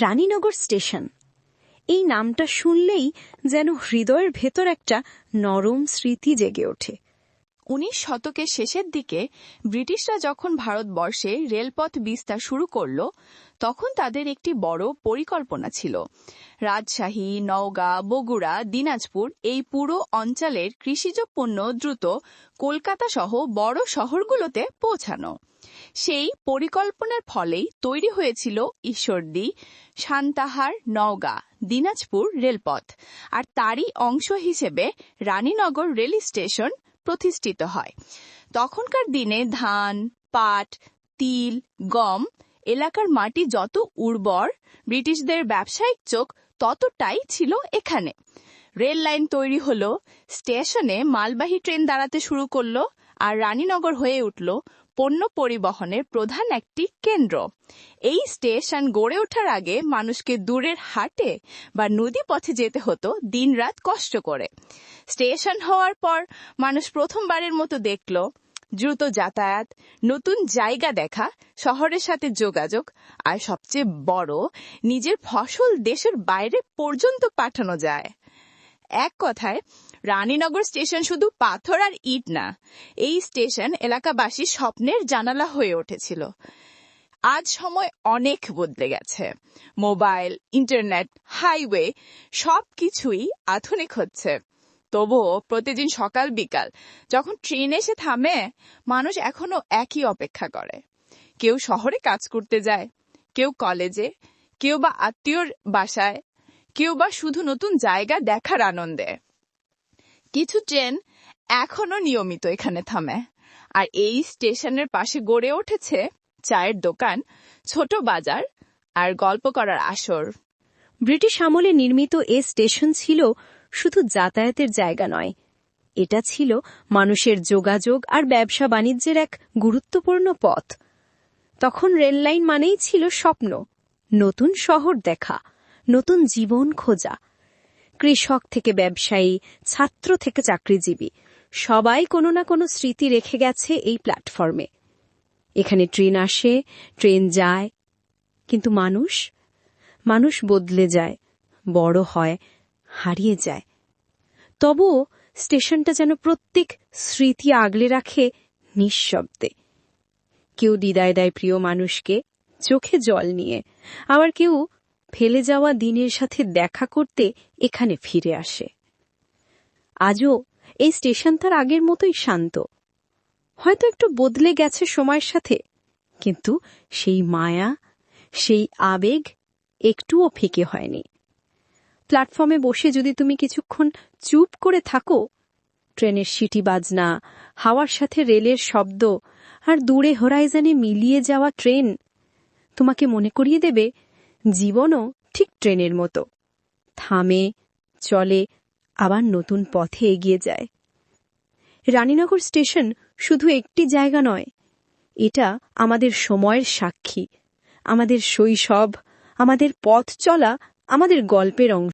Raninagar station. এই নামটা শুনলেই যেন হৃদয়ের ভেতর একটা নরম স্মৃতি জেগে ওঠে। উনিশ শতকের শেষের দিকে ব্রিটিশরা যখন ভারতবর্ষে রেলপথ বিস্তার শুরু করল, তখন তাদের একটি বড় পরিকল্পনা ছিল। রাজশাহী, নওগাঁ, বগুড়া, দিনাজপুর এই পুরো অঞ্চলের কৃষিজ পণ্য দ্রুত কলকাতা সহ বড় শহরগুলোতে পৌঁছানো। সেই পরিকল্পনার ফলেই তৈরি হয়েছিল ঈশ্বরদী সান্তাহার নওগাঁ, দিনাজপুর রেলপথ। আর তারই অংশ হিসেবে রানীনগর রেল স্টেশন প্রতিষ্ঠিত হয়। তখনকার দিনে ধান, পাট, তিল, গম এলাকার মাটি যত উর্বর, ব্রিটিশদের ব্যবসায়িক চোখ ততটাই ছিল এখানে। রেল লাইন তৈরি হলো, স্টেশনে মালবাহী ট্রেন দাঁড়াতে শুরু করল, আর রানীনগর হয়ে উঠল পণ্য পরিবহনের প্রধান একটি কেন্দ্র। এই স্টেশন গড়ে ওঠার আগে মানুষকে দূরের হাটে বা নদী পথে যেতে হতো দিনরাত কষ্ট করে। স্টেশন হওয়ার পর মানুষ প্রথমবারের মতো দেখল, দ্রুত যাতায়াত, নতুন জায়গা দেখা, শহরের সাথে যোগাযোগ, আর সবচেয়ে বড়, নিজের ফসল দেশের বাইরে পর্যন্ত পাঠানো যায়। এক কথায়, রানীনগর স্টেশন শুধু পাথর আর ইট না, এই স্টেশন এলাকাবাসী স্বপ্নের জানালা হয়ে উঠেছিল। আজ সময় অনেক বদলে গেছে। মোবাইল, ইন্টারনেট, হাইওয়ে সব কিছুই আধুনিক হচ্ছে। তবুও প্রতিদিন সকাল বিকাল যখন ট্রেন এসে থামে, মানুষ এখনও একই অপেক্ষা করে। কেউ শহরে কাজ করতে যায়, কেউ কলেজে, কেউ বা আত্মীয়র বাসায় কেউ বা শুধু নতুন জায়গা দেখার আনন্দে। কিছু ট্রেন এখনও নিয়মিত এখানে থামে। আর এই স্টেশনের পাশে গড়ে উঠেছে চায়ের দোকান, ছোট বাজার আর গল্প করার আসর। ব্রিটিশ আমলে নির্মিত এ স্টেশন ছিল শুধু যাতায়াতের জায়গা নয়। এটা ছিল মানুষের যোগাযোগ আর ব্যবসা বাণিজ্যের এক গুরুত্বপূর্ণ পথ। তখন রেললাইন মানেই ছিল স্বপ্ন, নতুন শহর দেখা। নতুন জীবন খোঁজা। কৃষক থেকে ব্যবসায়ী, ছাত্র থেকে চাকরিজীবী, সবাই কোনো না কোনো স্মৃতি রেখে গেছে এই প্ল্যাটফর্মে। এখানে ট্রেন আসে, ট্রেন যায়। কিন্তু মানুষ? মানুষ বদলে যায়, বড় হয়, হারিয়ে যায়। তবুও স্টেশনটা যেন প্রত্যেক স্মৃতি আগলে রাখে নিঃশব্দে। কেউ দিদায় দেয় প্রিয় মানুষকে, চোখে জল নিয়ে। আবার কেউ ফেলে যাওয়া দিনের সাথে দেখা করতে এখানে ফিরে আসে। আজও এই স্টেশন তার আগের মতোই শান্ত। হয়তো একটু বদলে গেছে সময়ের সাথে, কিন্তু সেই মায়া, সেই আবেগ একটুও ফিকে হয়নি। প্ল্যাটফর্মে বসে যদি তুমি কিছুক্ষণ চুপ করে থাকো, ট্রেনের সিটি বাজনা, হাওয়ার সাথে রেলের শব্দ, আর দূরে হোরাইজানে মিলিয়ে যাওয়া ট্রেন, তোমাকে মনে করিয়ে দেবে জীবনও ঠিক ট্রেনের মতো। থামে, চলে, আবার নতুন পথে এগিয়ে যায়। রানীনগর স্টেশন শুধু একটি জায়গা নয়, এটা আমাদের সময়ের সাক্ষী, আমাদের শৈশব, আমাদের পথ চলা, আমাদের গল্পের অংশ।